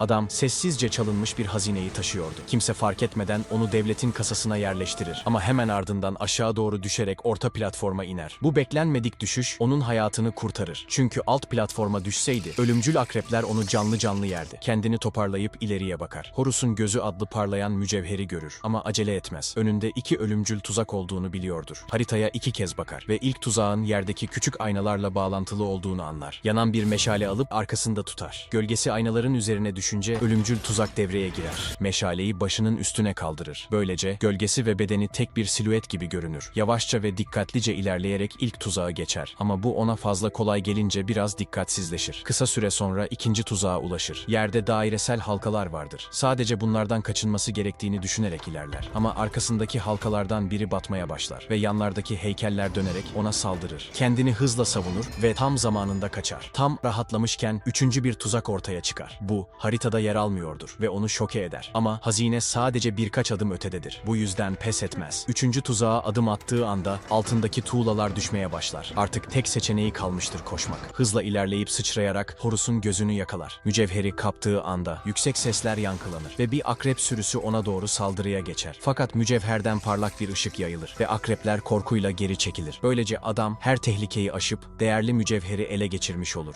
Adam sessizce çalınmış bir hazineyi taşıyordu. Kimse fark etmeden onu devletin kasasına yerleştirir. Ama hemen ardından aşağı doğru düşerek orta platforma iner. Bu beklenmedik düşüş onun hayatını kurtarır. Çünkü alt platforma düşseydi ölümcül akrepler onu canlı canlı yerdi. Kendini toparlayıp ileriye bakar. Horus'un gözü adlı parlayan mücevheri görür ama acele etmez. Önünde iki ölümcül tuzak olduğunu biliyordur. Haritaya iki kez bakar ve ilk tuzağın yerdeki küçük aynalarla bağlantılı olduğunu anlar. Yanan bir meşale alıp arkasında tutar. Gölgesi aynaların üzerine düşünce ölümcül tuzak devreye girer. Meşaleyi başının üstüne kaldırır. Böylece gölgesi ve bedeni tek bir silüet gibi görünür. Yavaşça ve dikkatlice ilerleyerek ilk tuzağa geçer. Ama bu ona fazla kolay gelince biraz dikkatsizleşir. Kısa süre sonra ikinci tuzağa ulaşır. Yerde dairesel halkalar vardır. Sadece bunlardan kaçınması gerektiğini düşünerek ilerler. Ama arkasındaki halkalardan biri batmaya başlar ve yanlardaki heykeller dönerek ona saldırır. Kendini hızla savunur ve tam zamanında kaçar. Tam rahatlamışken üçüncü bir tuzak ortaya çıkar. Bu haritada yer almıyordur ve onu şoke eder. Ama hazine sadece birkaç adım ötededir. Bu yüzden pes etmez. Üçüncü tuzağa adım attığı anda altındaki tuğlalar düşmeye başlar. Artık tek seçeneği kalmıştır koşmak. Hızla ilerleyip sıçrayarak Horus'un gözünü yakalar. Mücevheri kaptığı anda yüksek sesler yankılanır ve bir akrep sürüsü ona doğru saldırıya geçer. Fakat mücevherden parlak bir ışık yayılır ve akrepler korkuyla geri çekilir. Böylece adam her tehlikeyi aşıp değerli mücevheri ele geçirmiş olur.